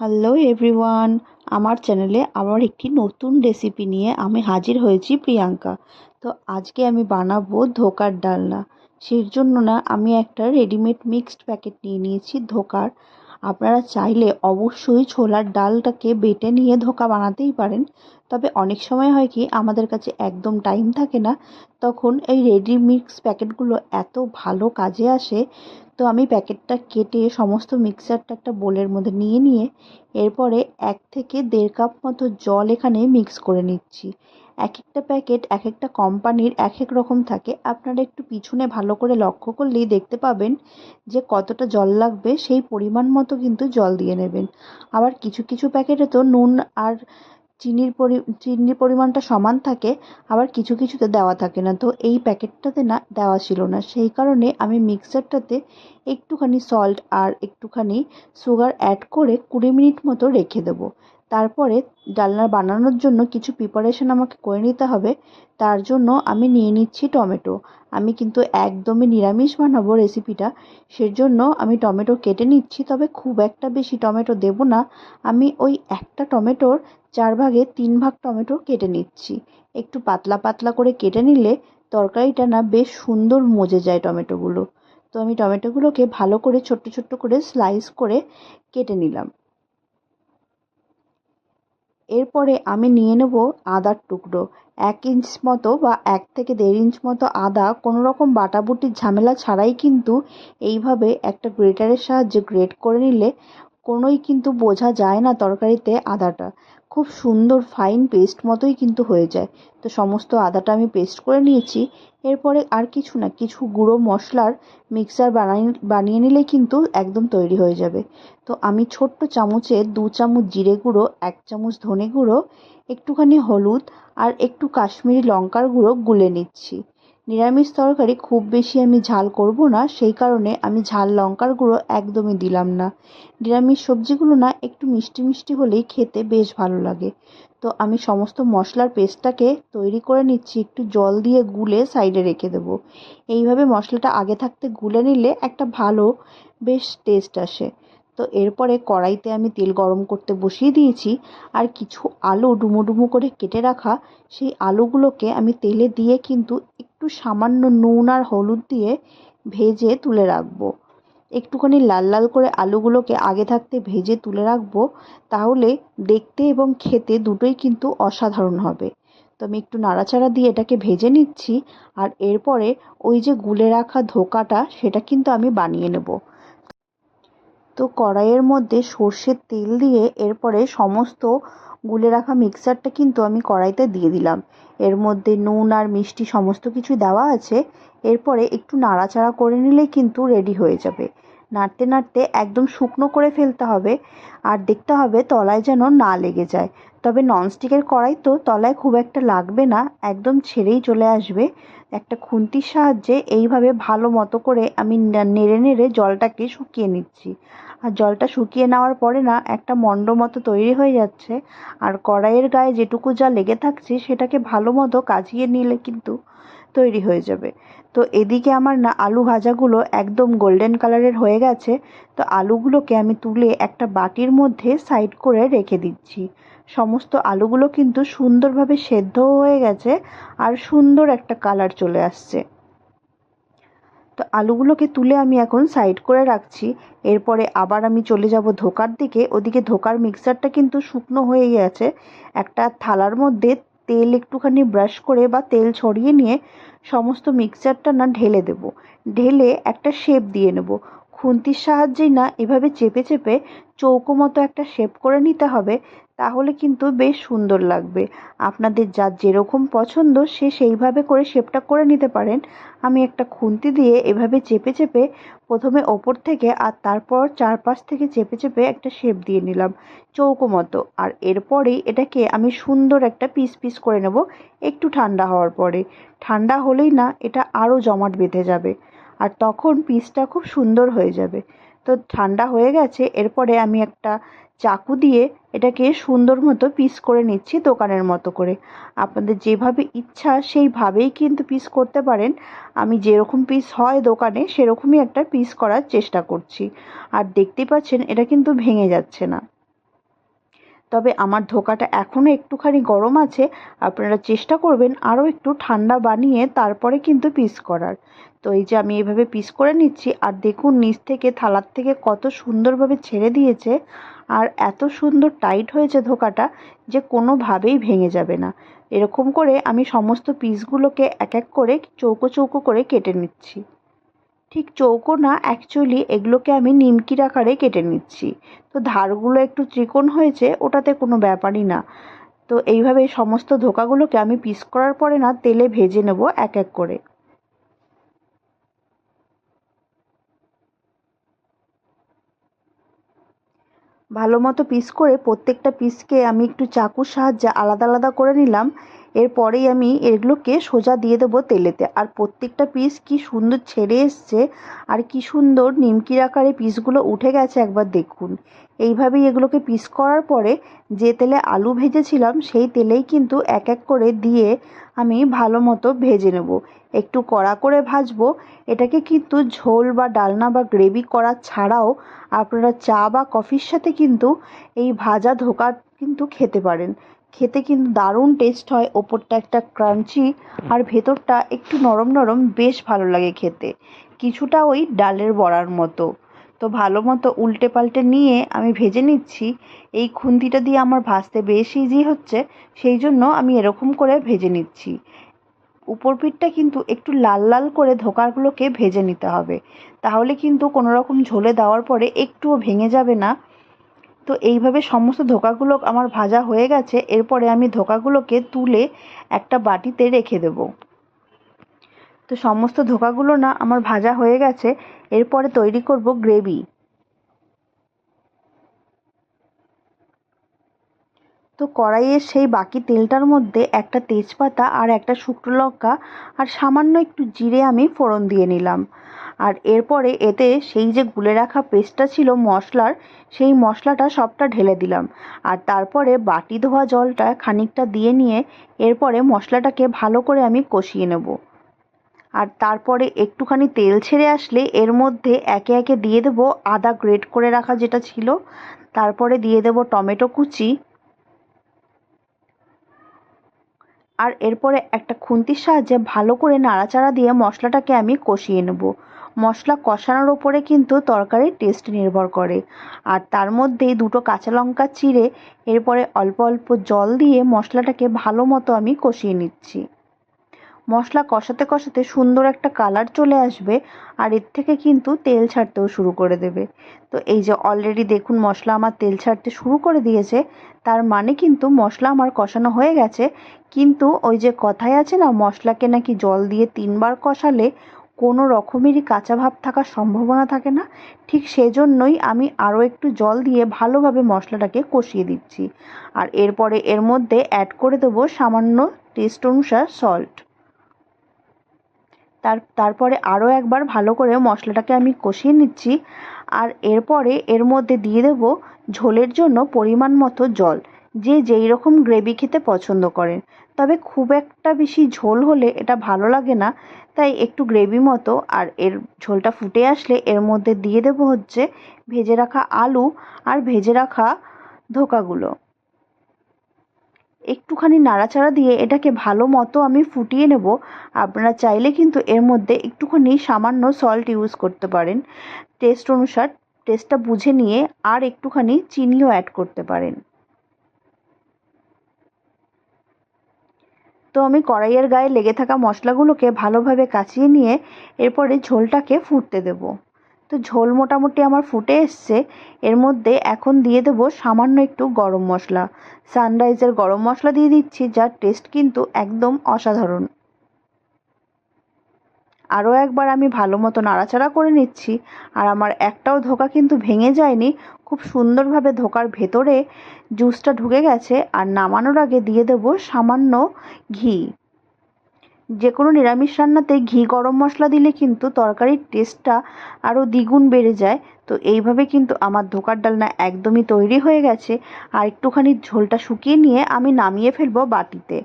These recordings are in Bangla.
হ্যালো এভরিওয়ান আমার চ্যানেলে আবার একটি নতুন রেসিপি নিয়ে আমি হাজির হয়েছি প্রিয়াঙ্কা। তো আজকে আমি বানাবো ধোকার ডালনা। সেই জন্য না, আমি একটা রেডিমেড মিক্সড প্যাকেট নিয়ে নিয়েছি ধোকার। আপনারা চাইলে অবশ্যই ছোলার ডালটাকে বেটে নিয়ে ধোকা বানাতেই পারেন। তবে অনেক সময় হয় কি, আমাদের কাছে একদম টাইম থাকে না। তখন এই রেডি মিক্স প্যাকেটগুলো এত ভালো কাজে আসে তো আমি প্যাকেটটা কেটে সমস্ত মিক্সারটা একটা বোলের মধ্যে নিয়ে নিয়ে এরপরে এক থেকে দেড় কাপ মতো জল এখানে মিক্স করে নিচ্ছি। এক একটা প্যাকেট এক একটা কোম্পানির এক এক রকম থাকে। আপনারা একটু পিছনে ভালো করে লক্ষ্য করলেই দেখতে পাবেন যে কতটা জল লাগবে, সেই পরিমাণ মতো কিন্তু জল দিয়ে নেবেন। আবার কিছু কিছু প্যাকেটে তো নুন আর চিনির পরি, চিনির পরিমাণটা সমান থাকে, আবার কিছু কিছুতে দেওয়া থাকে না। তো এই প্যাকেটটাতে না দেওয়া ছিল না। সেই কারণে আমি মিক্সারটাতে একটুখানি সল্ট আর একটুখানি সুগার অ্যাড করে কুড়ি মিনিট মতো রেখে দেবো। তারপরে ডালনা বানানোর জন্য কিছু প্রিপারেশন আমাকে করে নিতে হবে। তার জন্য আমি নিয়ে নিচ্ছি টমেটো। আমি কিন্তু একদমই নিরামিষ বানাবো রেসিপিটা সেজন্য আমি টমেটো কেটে নিচ্ছি, তবে খুব একটা বেশি টমেটো দেবো না। আমি ওই একটা টমেটোর চার ভাগে তিন ভাগ টমেটো কেটে নিচ্ছি। একটু পাতলা পাতলা করে কেটে নিলে তরকারিটা না বেশ সুন্দর মজে যায় টমেটোগুলো। তো আমি টমেটোগুলোকে ভালো করে ছোট্ট ছোট্ট করে স্লাইস করে কেটে নিলাম। এরপরে আমি নিয়ে নেব আদার টুকরো। এক ইঞ্চ মতো বা এক থেকে দেড় ইঞ্চ মতো আদা কোনো রকম বাটাবুটির ঝামেলা ছাড়াই কিন্তু এইভাবে একটা গ্রেটারের সাহায্যে গ্রেট করে নিলে কোনোই কিন্তু বোঝা যায় না তরকারিতে আদাটা। খুব সুন্দর ফাইন পেস্ট মতোই কিন্তু হয়ে যায়। তো সমস্ত আদাটা আমি পেস্ট করে নিয়েছি। এরপরে আর কিছু না, কিছু গুঁড়ো মশলার মিক্সার বানাই বানিয়ে নিলে কিন্তু একদম তৈরি হয়ে যাবে। তো আমি ছোট্ট চামচে দু চামচ জিরে গুঁড়ো, এক চামচ ধনে গুঁড়ো, একটুখানি হলুদ আর একটু কাশ্মীরি লঙ্কার গুঁড়ো গুলে নিচ্ছি। নিরামিষ তরকারি খুব বেশি আমি ঝাল করব না, সেই কারণে আমি ঝাল লঙ্কার গুঁড়ো একদমই দিলাম না। নিরামিষ সবজিগুলো না একটু মিষ্টি মিষ্টি হলেই খেতে বেশ ভালো লাগে। তো আমি সমস্ত মশলার পেস্টটাকে তৈরি করে নিচ্ছি, একটু জল দিয়ে গুলে সাইডে রেখে দেবো। এইভাবে মশলাটা আগে থাকতে গুলে নিলে একটা ভালো, বেশ টেস্ট আসে। তো এরপরে কড়াইতে আমি তেল গরম করতে বসিয়ে দিয়েছি, আর কিছু আলু ডুমো ডুমো করে কেটে রাখা সেই আলুগুলোকে আমি তেলে দিয়ে কিন্তু একটু সামান্য নুন আর হলুদ দিয়ে ভেজে তুলে রাখব। একটুখানি লাল লাল করে আলুগুলোকে আগে থাকতে ভেজে তুলে রাখব, তাহলে দেখতে এবং খেতে দুটোই কিন্তু অসাধারণ হবে। তো আমি একটু নাড়াচাড়া দিয়ে এটাকে ভেজে নিচ্ছি, আর এরপরে ওই যে গুলে রাখা ধোকাটা সেটা কিন্তু আমি বানিয়ে নেব। তো কড়াইয়ের মধ্যে সর্ষের তেল দিয়ে এরপরে সমস্ত গুলে রাখা মিক্সারটা কিন্তু আমি কড়াইতে দিয়ে দিলাম। এর মধ্যে নুন আর মিষ্টি সমস্ত কিছু দেওয়া আছে। এরপরে একটু নাড়াচাড়া করে নিলেই কিন্তু রেডি হয়ে যাবে। নাড়তে নাড়তে একদম শুকনো করে ফেলতে হবে আর দেখতে হবে তলায় যেন না লেগে যায়। তবে ননস্টিকের কড়াই তো তলায় খুব একটা লাগবে না, একদম ছেড়েই চলে আসবে। একটা খুন্তির সাহায্যে এইভাবে ভালো মতো করে আমি নেড়ে নেড়ে জলটাকে শুকিয়ে নিচ্ছি। আর জলটা শুকিয়ে নেওয়ার পরে না একটা মণ্ড মতো তৈরি হয়ে যাচ্ছে। আর কড়াইয়ের গায়ে যেটুকু যা লেগে থাকছে সেটাকে ভালো মতো কাজিয়ে নিলে কিন্তু তৈরি হয়ে যাবে। তো এদিকে আমার না আলু ভাজাগুলো একদম গোল্ডেন কালারের হয়ে গেছে। তো আলুগুলোকে আমি তুলে একটা বাটির মধ্যে সাইড করে রেখে দিচ্ছি। সমস্ত আলুগুলো কিন্তু সুন্দরভাবে সেদ্ধও হয়ে গেছে আর সুন্দর একটা কালার চলে আসছে। তো আলুগুলোকে তুলে আমি এখন সাইড করে রাখছি। এরপরে আবার আমি চলে যাব ধোকার দিকে। ওদিকে ধোকার মিক্সারটা কিন্তু শুকনো হয়ে গেছে একটা থালার মধ্যে তেল একটুখানি ব্রাশ করে বা তেল ছড়িয়ে নিয়ে সমস্ত মিক্সচারটা না ঢেলে দেব। ঢেলে একটা শেপ দিয়ে নেব। খুন্তির সাহায্যেই না এভাবে চেপে চেপে চৌকো মতো একটা শেপ করে নিতে হবে তাহলে কিন্তু বেশ সুন্দর লাগবে। আপনাদের যার যেরকম পছন্দ, সে সেইভাবে করে শেপটা করে নিতে পারেন। আমি একটা খুন্তি দিয়ে এভাবে চেপে চেপে প্রথমে ওপর থেকে আর তারপর চারপাশ থেকে চেপে চেপে একটা শেপ দিয়ে নিলাম, চৌকো মতো। আর এরপরেই এটাকে আমি সুন্দর একটা পিস পিস করে নেব একটু ঠান্ডা হওয়ার পরে। ঠান্ডা হলেই না, এটা আরও জমাট বেঁধে যাবে। আর তখন পিসটা খুব সুন্দর হয়ে যাবে। তো ঠান্ডা হয়ে গেছে, এরপরে আমি একটা চাকু দিয়ে এটাকে সুন্দর মতো পিস করে নিচ্ছি দোকানের মতো করে। আপনাদের যেভাবে ইচ্ছা সেইভাবেই কিন্তু পিস করতে পারেন। আমি যেরকম পিস হয় দোকানে, সেরকমই একটা পিস করার চেষ্টা করছি। আর দেখতেই পাচ্ছেন, এটা কিন্তু ভেঙে যাচ্ছে না। তবে আমার ধোকাটা এখনও একটুখানি গরম আছে, আপনারা চেষ্টা করবেন আরও একটু ঠান্ডা বানিয়ে তারপরে কিন্তু পিস করার। তো এই যে আমি এভাবে পিস করে নিচ্ছি, আর দেখুন নিচ থেকে থালার থেকে কত সুন্দরভাবে ছেড়ে দিয়েছে, আর এত সুন্দর টাইট হয়েছে ধোকাটা যে কোনোভাবেই ভেঙে যাবে না। এরকম করে আমি সমস্ত পিসগুলোকে এক এক করে চৌকো চৌকো করে কেটে নিচ্ছি। ঠিক চৌকো না অ্যাকচুয়ালি এগুলোকে আমি নিমকির আকারে কেটে নিচ্ছি। তো ধারগুলো একটু ত্রিকোণ হয়েছে, ওটাতে কোনো ব্যাপারই না। তো এইভাবে সমস্ত ধোকাগুলোকে আমি পিস করার পরে না, তেলে ভেজে নেব এক এক করে। ভালো মতো পিস করে প্রত্যেকটা পিসকে আমি একটু চাকুর সাহায্যে আলাদা আলাদা করে নিলাম। এরপরেই আমি এগুলোকে সোজা দিয়ে দেবো তেলেতে। আর প্রত্যেকটা পিস কি সুন্দর ছেড়ে এসছে, আর কি সুন্দর নিমকির আকারে পিসগুলো উঠে গেছে একবার দেখুন। এইভাবেই এগুলোকে পিস করার পরে যে তেলে আলু ভেজেছিলাম, সেই তেলেই কিন্তু এক এক করে দিয়ে আমি ভালো মতো ভেজে নেব। একটু কড়া করে ভাজবো, এটাকে কিন্তু ঝোল বা ডালনা বা গ্রেভি করা ছাড়াও আপনারা চা বা কফির সাথে কিন্তু এই ভাজা ধোকা কিন্তু খেতে পারেন। খেতে কিন্তু দারুণ টেস্ট হয়, ওপরটা একটা ক্রাঞ্চি আর ভেতরটা একটু নরম নরম বেশ ভালো লাগে খেতে। কিছুটা ওই ডালের বড়ার মতো। তো ভালো মতো উল্টে পাল্টে নিয়ে আমি ভেজে নিচ্ছি। এই খুন্তিটা দিয়ে আমার ভাজতে বেশ ইজি হচ্ছে, সেই জন্য আমি এরকম করে ভেজে নিচ্ছি। উপর পিঠটা কিন্তু একটু লাল লাল করে ধোকাগুলোকে ভেজে নিতে হবে। তাহলে কিন্তু কোনো রকম ঝোলে দেওয়ার পরে একটুও ভেঙে যাবে না। তো এইভাবে সমস্ত ধোকাগুলো আমার ভাজা হয়ে গেছে, এরপরে আমি ধোকাগুলোকে তুলে একটা বাটিতে রেখে দেব। তো সমস্ত ধোকাগুলো না আমার ভাজা হয়ে গেছে, এরপরে তৈরি করব গ্রেভি। তো কড়াইয়ের সেই বাকি তেলটার মধ্যে একটা তেজপাতা আর একটা শুকনো লঙ্কা আর সামান্য একটু জিরে আমি ফোড়ন দিয়ে নিলাম। আর এরপরে এতে সেই যে গুলে রাখা পেস্টটা ছিল মশলার, সেই মশলাটা সবটা ঢেলে দিলাম। আর তারপরে বাটি ধোয়া জলটা খানিকটা দিয়ে নিয়ে এরপরে মশলাটাকে ভালো করে আমি কষিয়ে নেব। আর তারপরে একটুখানি তেল ছেড়ে আসলে এর মধ্যে একে একে দিয়ে দেব আদা গ্রেট করে রাখা যেটা ছিল। তারপরে দিয়ে দেব টমেটো কুচি। আর এরপরে একটা খুন্তির সাহায্যে ভালো করে নাড়াচাড়া দিয়ে মশলাটাকে আমি কষিয়ে নেব। মশলা কষানোর ওপরে কিন্তু তরকারির টেস্ট নির্ভর করে। আর তার মধ্যেই দুটো কাঁচা লঙ্কা চিড়ে এরপরে অল্প অল্প জল দিয়ে মশলাটাকে ভালো মতো আমি কষিয়ে নিচ্ছি। মশলা কষাতে কষাতে সুন্দর একটা কালার চলে আসবে আর এর থেকে কিন্তু তেল ছাড়তেও শুরু করে দেবে। তো এই যে অলরেডি দেখুন মশলা আমার তেল ছাড়তে শুরু করে দিয়েছে, তার মানে কিন্তু মশলা আমার কষানো হয়ে গেছে। কিন্তু ওই যে কথায় আছে না, মশলাকে নাকি জল দিয়ে তিনবার কষালে কোনো রকমেরই কাঁচা ভাব থাকার সম্ভাবনা থাকে না। ঠিক সেজন্যই আমি আরও একটু জল দিয়ে ভালোভাবে মশলাটাকে কষিয়ে দিচ্ছি। আর এরপরে এর মধ্যে অ্যাড করে দেবো সামান্য টেস্ট অনুসার সল্ট তার, তারপরে আরও একবার ভালো করে মশলাটাকে আমি কষিয়ে নিচ্ছি। আর এরপরে এর মধ্যে দিয়ে দেব ঝোলের জন্য পরিমাণ মতো জল, যে যেই রকম গ্রেভি খেতে পছন্দ করেন তবে খুব একটা বেশি ঝোল হলে এটা ভালো লাগে না, তাই একটু গ্রেভি মতো। আর এর ঝোলটা ফুটে আসলে এর মধ্যে দিয়ে দেবো হচ্ছে ভেজে রাখা আলু আর ভেজে রাখা ধোকাগুলো। একটুখানি নাড়াচাড়া দিয়ে এটাকে ভালো মতো আমি ফুটিয়ে নেব। আপনারা চাইলে কিন্তু এর মধ্যে একটুখানি সামান্য সল্ট ইউজ করতে পারেন। টেস্ট অনুসার টেস্টটা বুঝে নিয়ে আর একটুখানি চিনিও অ্যাড করতে পারেন। তো আমি কড়াইয়ের গায়ে লেগে থাকা মশলাগুলোকে ভালোভাবে কাচিয়ে নিয়ে এরপরে ঝোলটাকে ফুটতে দেব। তো ঝোল মোটামুটি আমার ফুটে এসছে। এর মধ্যে এখন দিয়ে দেব সামান্য একটু গরম মশলা। সানরাইজের গরম মশলা দিয়ে দিচ্ছি, যার টেস্ট কিন্তু একদম অসাধারণ। আরও একবার আমি ভালো মতো নাড়াচাড়া করে নিচ্ছি। আর আমার একটাও ধোকা কিন্তু ভেঙে যায়নি। খুব সুন্দরভাবে ধোকার ভেতরে জুসটা ঢুকে গেছে। আর নামানোর আগে দিয়ে দেব সামান্য ঘি। যে কোনো নিরামিষ রান্নাতে ঘি, গরম মশলা দিলে কিন্তু তরকারির টেস্টটা আরও দ্বিগুণ বেড়ে যায়। তো এইভাবে কিন্তু আমার ধোকার ডালনা একদমই তৈরি হয়ে গেছে। আর একটুখানি ঝোলটা শুকিয়ে নিয়ে আমি নামিয়ে ফেলব বাটিতে।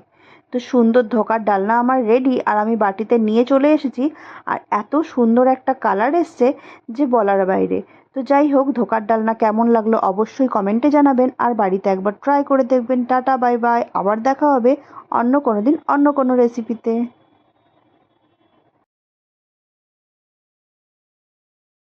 তো সুন্দর ধোকার ডালনা আমার রেডি আর আমি বাটিতে নিয়ে চলে এসেছি। আর এত সুন্দর একটা কালার এসছে যে বলার বাইরে। তো যাই হোক, ধোকার ডালনা কেমন লাগল অবশ্যই কমেন্টে জানাবেন। আর বাড়িতে একবার ট্রাই করে দেখবেন। টাটা বাই বাই আবার দেখা হবে অন্য কোনো দিন অন্য কোনো রেসিপিতে